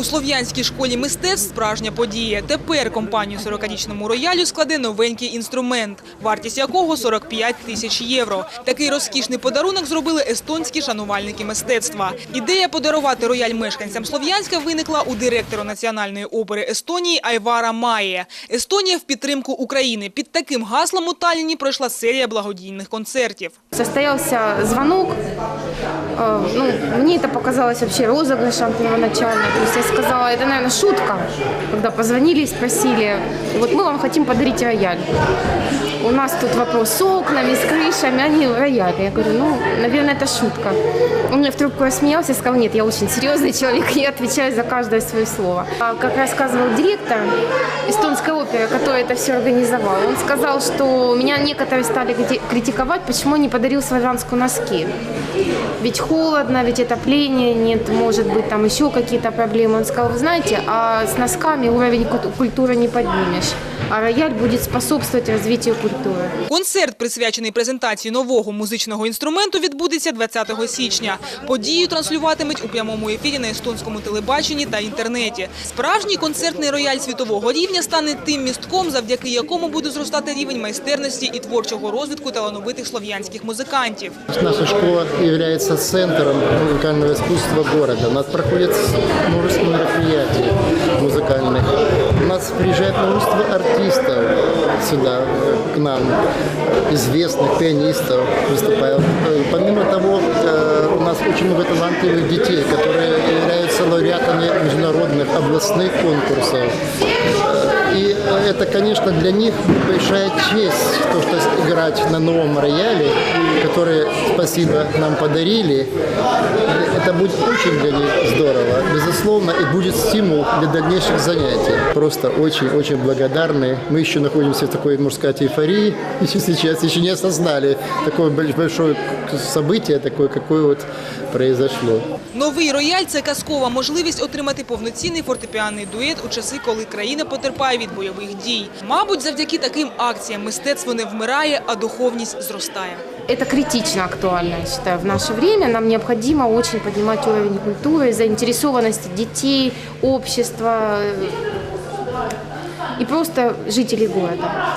У Слов'янській школі мистецтв справжня подія. Тепер компанію 40-річному роялю складе новенький інструмент, вартість якого 45 тисяч євро. Такий розкішний подарунок зробили естонські шанувальники мистецтва. Ідея подарувати рояль мешканцям Слов'янська виникла у директора Національної опери Естонії Айвара Має. Естонія в підтримку України. Під таким гаслом у Талліні пройшла серія благодійних концертів. Состоялся звонок. Э, Ну, мне это показалось вообще розыгрышем первоначально. Сказала, это, наверное, шутка, когда позвонили и спросили, вот мы вам хотим подарить рояль. У нас тут вопрос с окнами, с крышами, они рояль. Я говорю, ну, наверное, это шутка. Он мне в трубку рассмеялся и сказал, нет, я очень серьезный человек, я отвечаю за каждое свое слово. А Как рассказывал директор эстонской оперы, который это все организовал, он сказал, что меня некоторые стали крити- критиковать, почему не подарил славянскую носки. Ведь холодно, ведь отопления нет, может быть, там еще какие-то проблемы. Он сказал, вы знаете, а с носками уровень кут- культуры не поднимешь, а рояль будет способствовать развитию культуры. Концерт, присвячений презентації нового музичного інструменту, відбудеться 20 січня. Подію транслюватимуть у прямому ефірі на естонському телебаченні та інтернеті. Справжній концертний рояль світового рівня стане тим містком, завдяки якому буде зростати рівень майстерності і творчого розвитку талановитих слов'янських музикантів. Наша школа является центром музыкального искусства города. У нас проходит множество мероприятий музыкальных. У нас приезжает множество артистов сюда, э, к нам, известных пианистов выступают. Э, Помимо того, э, у нас очень много талантливых детей, которые являются лауреатами международных областных конкурсов. И э, это, конечно, для них большая честь, то, что играть на новом рояле, который, спасибо, нам подарили. Это будет очень для них здорово, безусловно, и будет стимул для дальнейших занятий. Просто очень-очень благодарны. Мы еще находимся в такой, можно сказать, эйфории, еще сейчас еще не осознали такое больш- большое событие, такое, какое вот произошло. Новий рояль – це казкова можливість отримати повноцінний фортепіанний дует у часи, коли країна потерпає від бойових дій. Мабуть, завдяки таким акціям мистецтво не вмирає, а духовність зростає. Это критично актуально, я считаю, в наше время. Нам необходимо очень поднимать уровень культуры, заинтересованности детей, общества э, и просто жителей города.